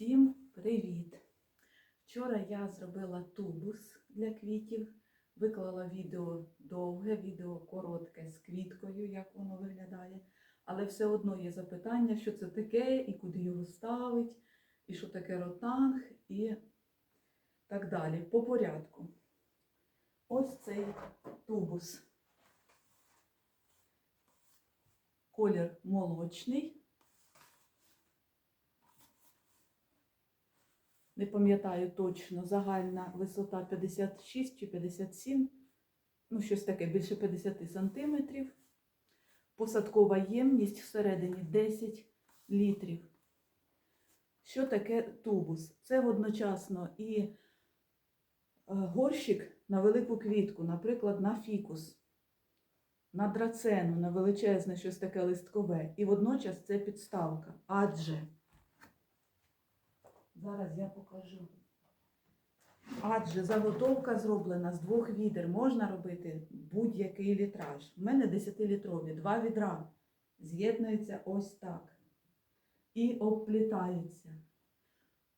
Всім привіт! Вчора я зробила тубус для квітів, виклала відео довге, відео коротке з квіткою, як воно виглядає. Але все одно є запитання, що це таке, і куди його ставить, і що таке ротанг, і так далі. По порядку. Ось цей тубус. Колір молочний. Не пам'ятаю точно, загальна висота 56 чи 57, ну щось таке, більше 50 сантиметрів. Посадкова ємність всередині 10 літрів. Що таке тубус? Це одночасно і е, горщик на велику квітку, наприклад, на фікус, на драцену, на величезне щось таке листкове. І водночас це підставка. Адже Зараз я покажу. Адже заготовка зроблена з двох відер. Можна робити будь-який літраж. У мене 10-літрові, два відра з'єднуються ось так. І обплітаються.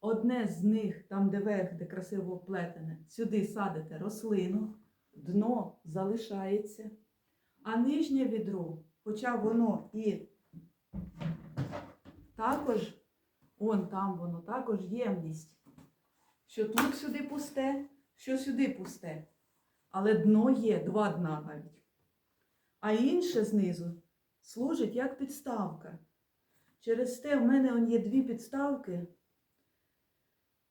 Одне з них, там де верх, де красиво оплетене, сюди садите рослину, дно залишається. А нижнє відро, хоча воно і також Он там воно також ємність. Що тут сюди пусте, що сюди пусте. Але дно є, два дна навіть. А інше знизу служить як підставка. Через те в мене он є дві підставки,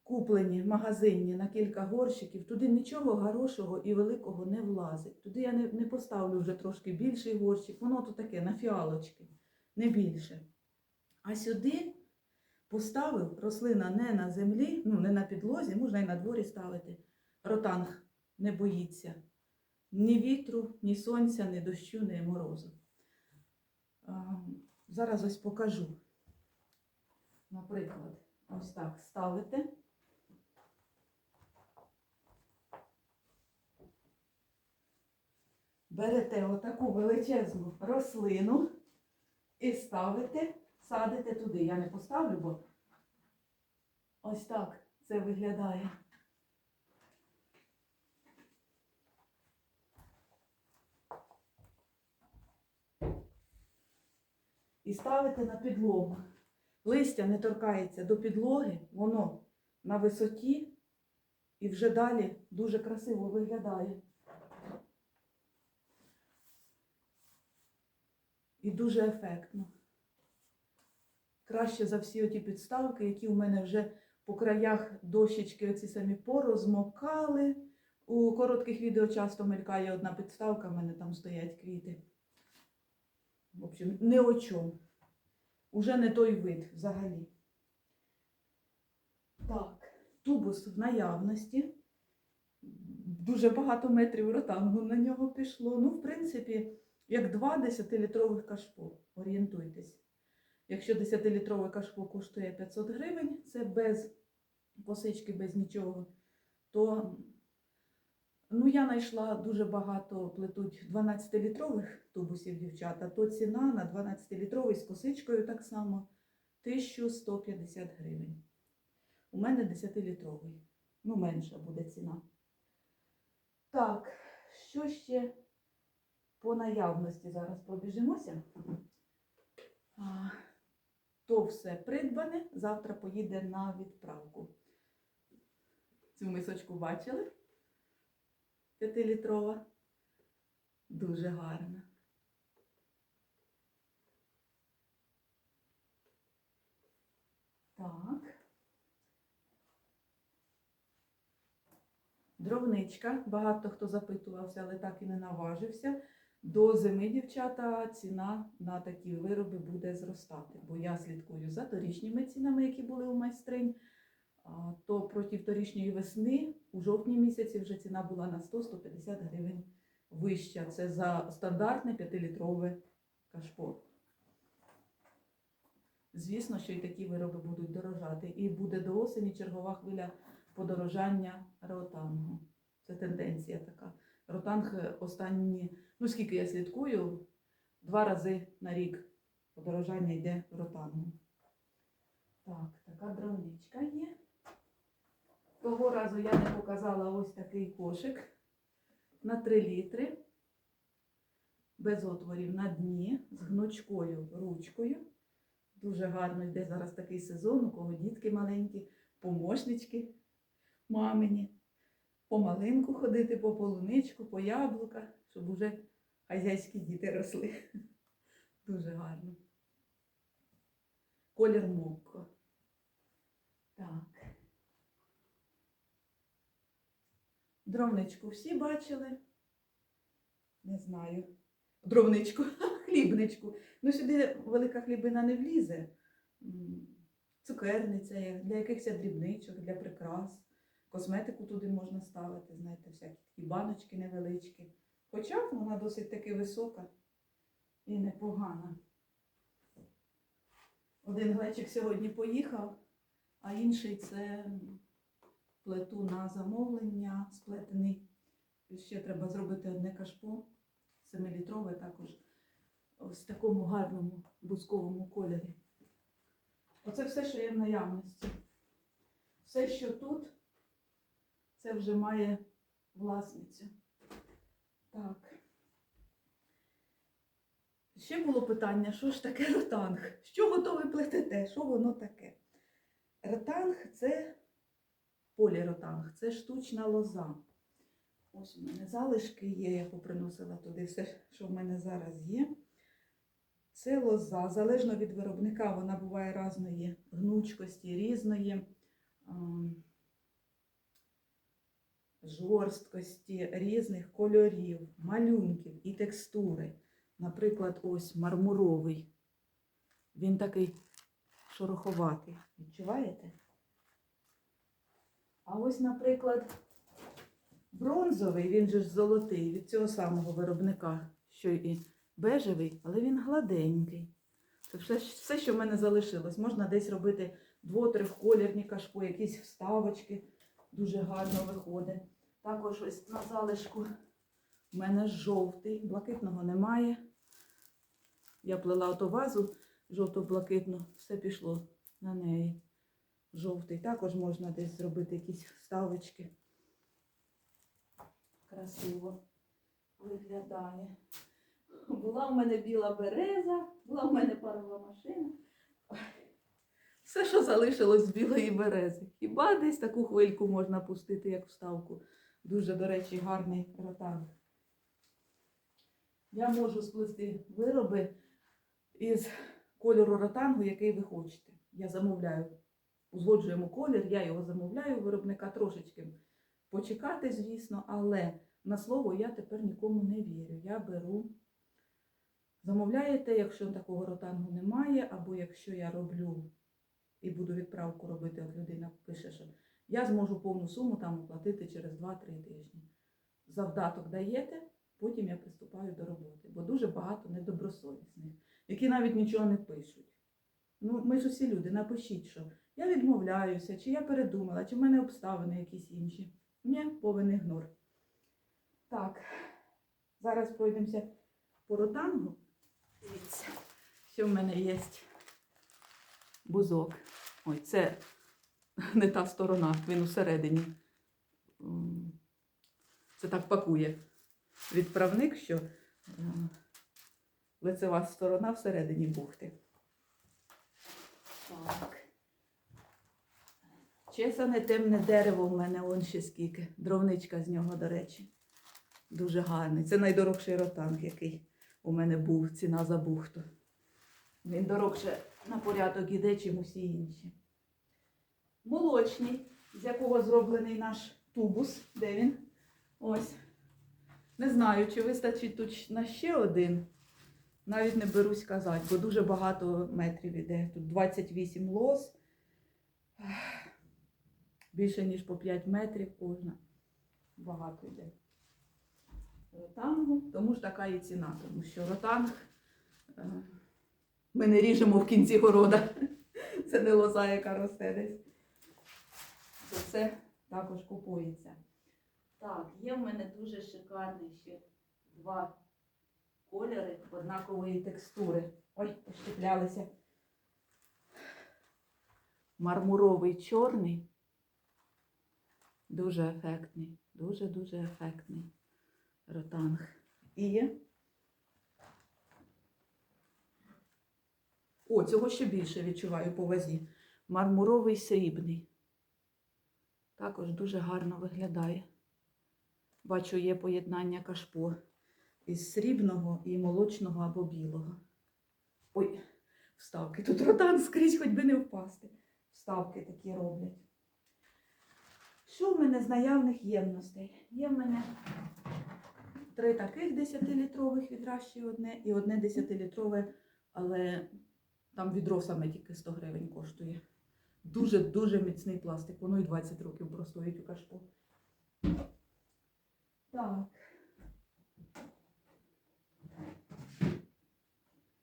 куплені магазинні на кілька горщиків. Туди нічого хорошого і великого не влазить. Туди я не, не поставлю вже трошки більший горщик. Воно тут таке на фіалочки, не більше. А сюди поставив рослина не на землі, ну не на підлозі, можна і на дворі ставити. Ротанг не боїться ні вітру, ні сонця, ні дощу, ні морозу. Зараз ось покажу. Наприклад, ось так ставите. Берете отаку величезну рослину і ставите садите туди. Я не поставлю, бо ось так це виглядає. І ставите на підлогу. Листя не торкається до підлоги, воно на висоті і вже далі дуже красиво виглядає. І дуже ефектно краще за всі оті підставки, які у мене вже по краях дощечки оці самі порозмокали. У коротких відео часто мелькає одна підставка, в мене там стоять квіти. В общем, не о чому. Уже не той вид взагалі. Так, тубус в наявності. Дуже багато метрів ротангу на нього пішло. Ну, в принципі, як два 10-літрових кашпо. Орієнтуйтесь. Якщо 10-літрове кашпо коштує 500 гривень, це без косички, без нічого, то ну, я знайшла дуже багато плетуть 12-літрових тубусів дівчата, то ціна на 12-літровий з косичкою так само 1150 гривень. У мене 10-літровий. Ну, менша буде ціна. Так, що ще по наявності зараз пробіжимося? То все придбане, завтра поїде на відправку. Цю мисочку бачили? П'ятилітрова. Дуже гарна. Так. Дровничка. Багато хто запитувався, але так і не наважився. До зими, дівчата, ціна на такі вироби буде зростати, бо я слідкую за торічніми цінами, які були у майстринь. То проти торічньої весни у жовтні місяці вже ціна була на 100-150 гривень вища. Це за стандартне 5-літрове кашпо. Звісно, що і такі вироби будуть дорожати. І буде до осені чергова хвиля подорожання ротангу. Це тенденція така. Ротанг останні. Ну, скільки я слідкую, два рази на рік подорожання йде ротангу. Так, така дровничка є. Того разу я не показала ось такий кошик на 3 літри. Без отворів на дні, з гнучкою ручкою. Дуже гарно йде зараз такий сезон, у кого дітки маленькі, помощнички мамині. По малинку ходити, по полуничку, по яблука, щоб уже хазяйські діти росли. Дуже гарно. Колір мокко. Так. Дровничку всі бачили? Не знаю. Дровничку, хлібничку. Ну, сюди велика хлібина не влізе. Цукерниця для якихось дрібничок, для прикрас. Косметику туди можна ставити, знаєте, всякі такі баночки невеличкі. Хоча вона досить таки висока і непогана. Один глечик сьогодні поїхав, а інший це плету на замовлення сплетений. Ще треба зробити одне кашпо, 7-літрове також, ось в такому гарному бусковому кольорі. Оце все, що є в наявності. Все, що тут, це вже має власницю. Так. Ще було питання, що ж таке ротанг? З чого то ви плетете? Що воно таке? Ротанг це поліротанг, це штучна лоза. Ось у мене залишки є, я поприносила туди все, що в мене зараз є. Це лоза. Залежно від виробника, вона буває різної гнучкості, різної ем, жорсткості, різних кольорів, малюнків і текстури. Наприклад, ось мармуровий. Він такий шороховатий. Відчуваєте? А ось, наприклад, бронзовий, він же ж золотий, від цього самого виробника, що і бежевий, але він гладенький. Це все, все, що в мене залишилось. Можна десь робити дво-трьохколірні кашпо, якісь вставочки. Дуже гарно виходить. Також ось на залишку в мене жовтий, блакитного немає. Я плела ото вазу жовто-блакитну, все пішло на неї. Жовтий. Також можна десь зробити якісь вставочки. Красиво виглядає. Була в мене біла береза, була в мене парова машина. Все, що залишилось з білої берези. Хіба десь таку хвильку можна пустити, як вставку. Дуже, до речі, гарний ротанг. Я можу сплести вироби із кольору ротангу, який ви хочете. Я замовляю, узгоджуємо колір, я його замовляю виробника трошечки почекати, звісно, але на слово я тепер нікому не вірю. Я беру. Замовляєте, якщо такого ротангу немає, або якщо я роблю і буду відправку робити, от людина пише, що я зможу повну суму там оплатити через 2-3 тижні. Завдаток даєте, потім я приступаю до роботи, бо дуже багато недобросовісних, які навіть нічого не пишуть. Ну, ми ж усі люди, напишіть, що я відмовляюся, чи я передумала, чи в мене обставини якісь інші. Ні, повен ігнор. Так, зараз пройдемося по ротангу. Дивіться, що в мене є бузок. Ой, це не та сторона, він усередині. Це так пакує відправник, що е, лицева сторона всередині бухти. Так. Чесане темне дерево в мене он ще скільки. Дровничка з нього, до речі. Дуже гарний. Це найдорожчий ротанг, який у мене був, ціна за бухту. Він дорогше на порядок іде, чим усі інші. Молочний, з якого зроблений наш тубус. Де він? Ось. Не знаю, чи вистачить тут на ще один. Навіть не берусь казати, бо дуже багато метрів іде. Тут 28 лос. Більше, ніж по 5 метрів кожна. Багато йде. Ротангу, тому ж така і ціна, тому що ротанг е, ми не ріжемо в кінці города. Це не лоза, яка росте десь. То це також купується. Так, є в мене дуже шикарні ще два кольори однакової текстури. Ой, пощеплялися. мармуровий чорний. Дуже ефектний, дуже-дуже ефектний ротанг. І о, цього ще більше відчуваю по вазі. Мармуровий срібний. Також дуже гарно виглядає. Бачу, є поєднання кашпо із срібного і молочного або білого. Ой, вставки. Тут ротан скрізь, хоч би не впасти. Вставки такі роблять. Що в мене з наявних ємностей? Є в мене три таких 10-літрових відра ще одне і одне 10-літрове, але там відро саме тільки 100 гривень коштує. Дуже-дуже міцний пластик. Воно і 20 років простоїть у кашпо. Так.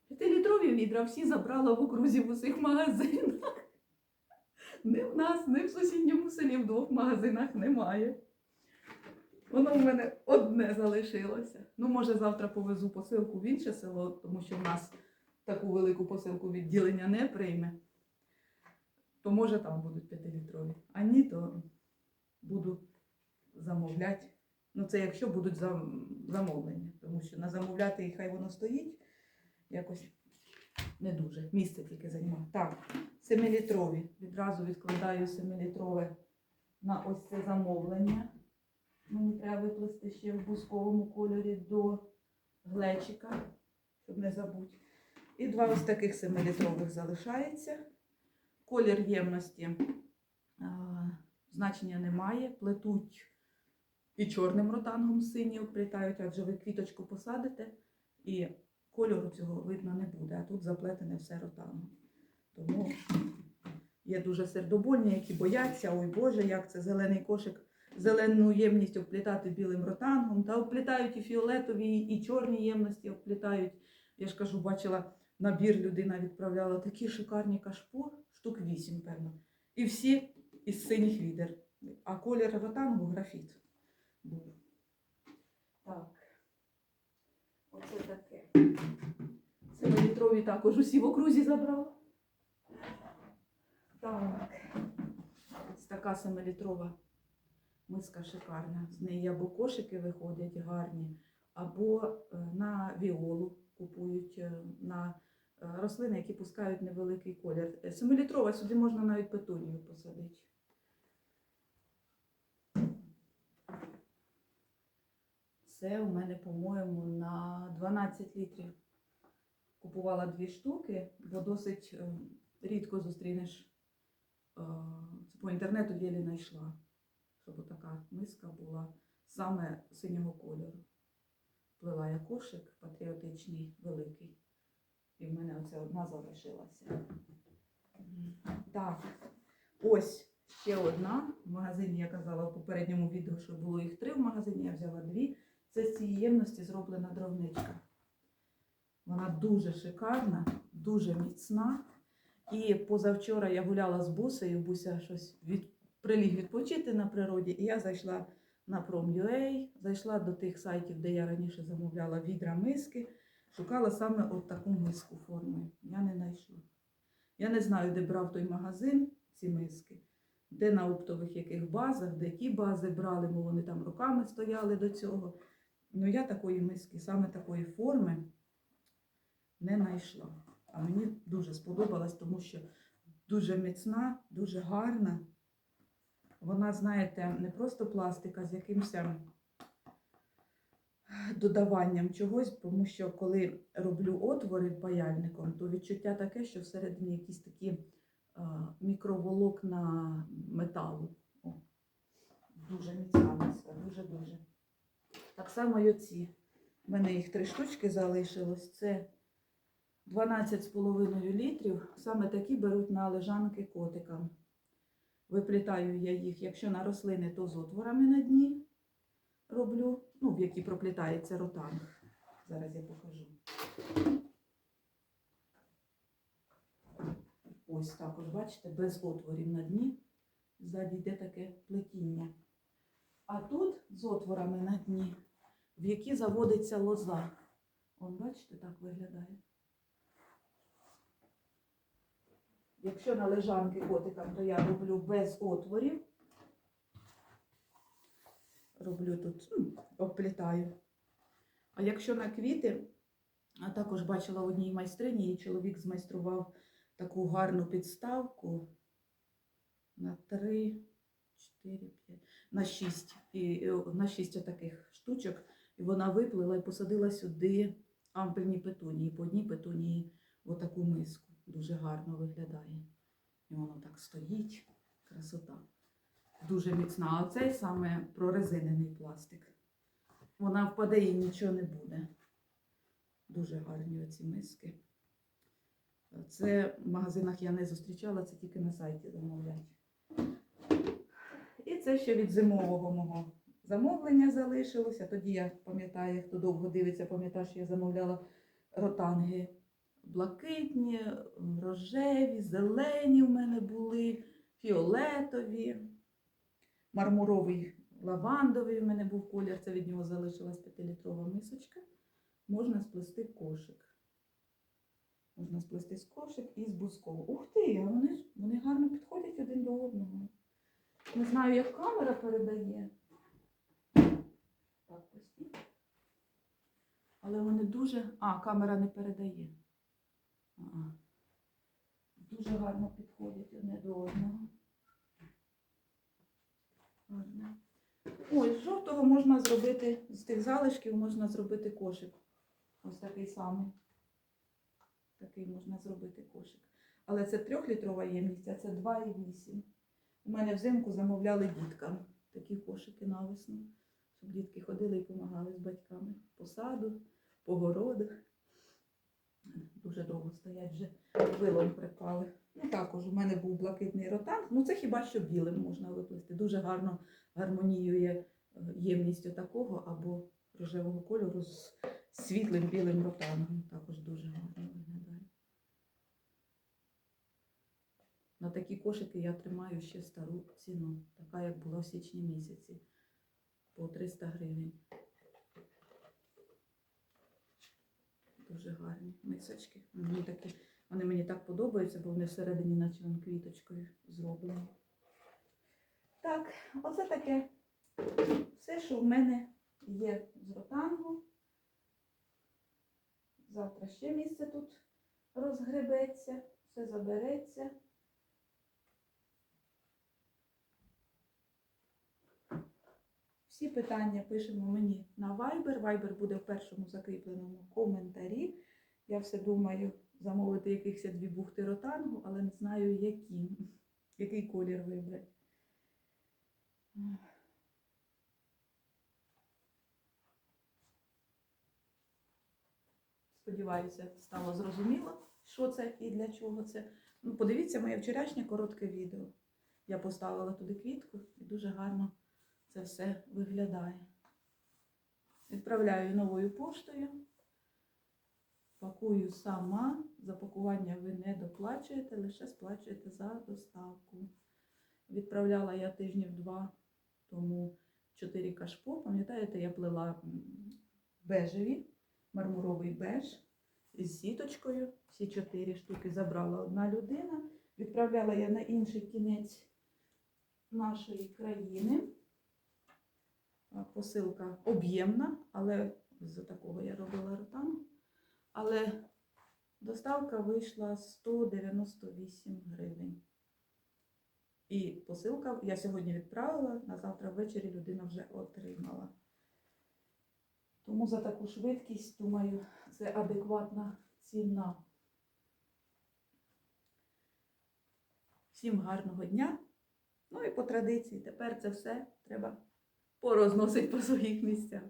П'ятилітрові відра всі забрала в окрузі в усіх магазинах. Не в нас, не в сусідньому селі, в двох магазинах немає. Воно в мене одне залишилося. Ну, може, завтра повезу посилку в інше село, тому що в нас таку велику посилку відділення не прийме. То може там будуть п'ятилітрові. А ні, то буду замовляти. Ну, це якщо будуть зам- замовлення, тому що на замовляти і хай воно стоїть, якось не дуже. Місце тільки займає. Так, 7-літрові. Відразу відкладаю 7-літрове на ось це замовлення. Мені треба виплести ще в бусковому кольорі до глечика, щоб не забути. І два ось таких 7-літрових залишається. Колір ємності а, значення немає. Плетуть і чорним ротангом сині оплітають, адже ви квіточку посадите, і кольору цього видно не буде. А тут заплетене все ротангом. Тому є дуже сердобольні, які бояться, ой Боже, як це зелений кошик, зелену ємність обплітати білим ротангом. Та обплітають і фіолетові, і чорні ємності обплітають. Я ж кажу, бачила набір, людина відправляла такі шикарні кашпо, штук вісім, певно. І всі із синіх відер. А колір ротангу графіт був. Так. Оце таке. Семилітрові також усі в окрузі забрала. Так. Ось така семилітрова миска шикарна. З неї або кошики виходять гарні, або е, на віолу купують е, на рослини, які пускають невеликий колір. Е, Семилітрова сюди можна навіть петунію посадити. Це у мене, по-моєму, на 12 літрів. Купувала дві штуки, бо досить е, рідко зустрінеш. е, по інтернету єлі знайшла, щоб така миска була саме синього кольору. Плела я кошик патріотичний, великий. І в мене оце одна залишилася. Так, ось ще одна. В магазині я казала в попередньому відео, що було їх три в магазині, я взяла дві. Це з цієї ємності зроблена дровничка. Вона дуже шикарна, дуже міцна. І позавчора я гуляла з бусею, буся щось від... приліг відпочити на природі, і я зайшла на Prom.ua, зайшла до тих сайтів, де я раніше замовляла відра миски, шукала саме от таку миску формою. Я не знайшла. Я не знаю, де брав той магазин ці миски, де на оптових яких базах, де ті бази брали, бо вони там роками стояли до цього. Ну я такої миски, саме такої форми не знайшла. А мені дуже сподобалась, тому що дуже міцна, дуже гарна. Вона, знаєте, не просто пластика з якимось ем, додаванням чогось, тому що коли роблю отвори паяльником, то відчуття таке, що всередині якісь такі мікроволокна металу. О, дуже міцна дуже-дуже. Так само й оці. У мене їх три штучки залишилось. Це 12,5 літрів. Саме такі беруть на лежанки котикам. Виплітаю я їх, якщо на рослини, то з отворами на дні роблю, ну, в які проплітається ротанг. Зараз я покажу. Ось також, бачите, без отворів на дні. Ззаді йде таке плетіння. А тут з отворами на дні, в які заводиться лоза. Вон, бачите, так виглядає. Якщо на лежанки котикам, то я роблю без отворів. Роблю тут, ну, обплітаю. А якщо на квіти, а також бачила в одній майстрині, її чоловік змайстрував таку гарну підставку на 3, 4, 5, на 6. І, і, на 6 таких штучок. І вона виплила і посадила сюди ампельні петунії. По одній петунії в отаку миску. Дуже гарно виглядає. І воно так стоїть. Красота. Дуже міцна. А цей саме прорезинений пластик. Вона впаде і нічого не буде. Дуже гарні оці миски. Це в магазинах я не зустрічала, це тільки на сайті замовляють. І це ще від зимового мого замовлення залишилося. Тоді я пам'ятаю, хто довго дивиться, пам'ятає, що я замовляла ротанги блакитні, рожеві, зелені в мене були, фіолетові, мармуровий лавандовий в мене був колір. Це від нього залишилась 5-літрова мисочка. Можна сплести кошик. Можна сплести з кошик і з бузкового. Ух ти, а вони, вони гарно підходять один до одного. Не знаю, як камера передає. Так, постійно. Але вони дуже. А, камера не передає. Ага. Дуже гарно підходять одне до одного. Гарно. Ой, з жовтого можна зробити, з тих залишків можна зробити кошик. Ось такий самий. Такий можна зробити кошик. Але це трьохлітрова ємність, а це 2,8. У мене взимку замовляли діткам такі кошики на весну, щоб дітки ходили і допомагали з батьками по саду, по городах. Дуже довго стоять вже вилом припали. Також у мене був блакитний ротанг. Ну це хіба що білим можна виплести. Дуже гарно гармоніює е, ємність такого або рожевого кольору з світлим білим ротангом. Також дуже гарно виглядає. На такі кошики я тримаю ще стару ціну, така як була в січні місяці, по 300 гривень. Дуже гарні мисочки. Вони, такі, вони мені так подобаються, бо вони всередині наче вон квіточкою зроблені. Так, оце таке все, що в мене є з ротангу. Завтра ще місце тут розгребеться, все забереться. Всі питання пишемо мені на Viber. Viber буде в першому закріпленому коментарі. Я все думаю замовити якихось дві бухти ротангу, але не знаю, які. Який колір вибрати. Сподіваюся, стало зрозуміло, що це і для чого це. Ну, подивіться моє вчорашнє коротке відео. Я поставила туди квітку і дуже гарно це все виглядає. Відправляю новою поштою, пакую сама. За пакування ви не доплачуєте, лише сплачуєте за доставку. Відправляла я тижнів два тому 4 кашпо. Пам'ятаєте, я плела бежеві, мармуровий беж із сіточкою. Всі чотири штуки забрала одна людина. Відправляла я на інший кінець нашої країни. Посилка об'ємна, але з такого я робила ротан. Але доставка вийшла 198 гривень. І посилка я сьогодні відправила, на завтра ввечері людина вже отримала. Тому за таку швидкість, думаю, це адекватна ціна. Всім гарного дня. Ну і по традиції, тепер це все треба порозносить по своїх місцях.